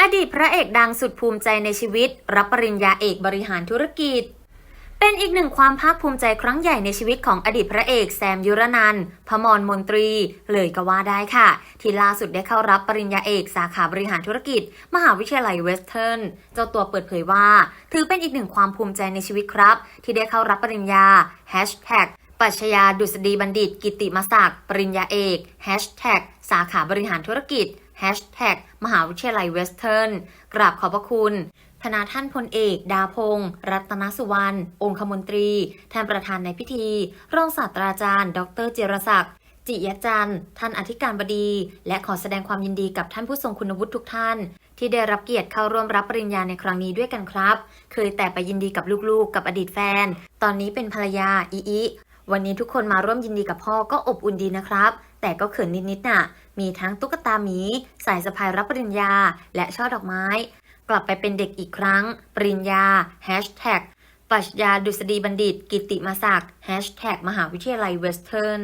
อดีตพระเอกดังสุดภูมิใจในชีวิต รับปริญญาเอกบริหารธุรกิจ เป็นอีกหนึ่งความภาคภูมิใจครั้งใหญ่ในชีวิตของอดีตพระเอกแซมยุรนันท์พมรมนตรี เลยก็ว่าได้ค่ะ ที่ล่าสุดได้เข้ารับปริญญาเอกสาขาบริหารธุรกิจ มหาวิทยาลัยเวสเทิร์นเจ้าตัวเปิดเผยว่า ถือเป็นอีกหนึ่งความภูมิใจในชีวิตครับ ที่ได้เข้ารับปริญญา Hashtag ปรัชญาดุษฎีบัณฑิต กิติมศักดิ์ปริญญาเอก Hashtag สาขาบริหารธุรกิจ มหาวิทยาลัยเวสเทิร์นกราบขอบพระคุณคณะท่านพลเอก ดาพงศ์รัตนสุวรรณ องคมนตรี ท่านประธานในพิธี รองศาสตราจารย์ ดรเจรศักดิ์จิยจันทร์ ท่านอธิการบดี และขอแสดงความยินดีกับท่านผู้ทรงคุณวุฒิทุกท่าน ที่ได้รับเกียรติเข้าร่วมรับปริญญาในครั้งนี้ด้วยกันครับ เคยแต่ไปยินดีกับลูกๆ กับอดีตแฟน ตอนนี้เป็นภรรยาอีอี วันนี้ทุกคนมาร่วมยินดีกับพ่อก็อบอุ่นดีนะครับ แต่ก็เขินนิดๆน่ะ มีทั้งตุ๊กตาหมี สายสะพายรับปริญญา และช่อดอกไม้ กลับไปเป็นเด็กอีกครั้ง ปริญญาแฮชแท็กปรัชญาดุษฎีบัณฑิต กิติมศักดิ์แฮชแท็กมหาวิทยาลัยเวสเทิร์น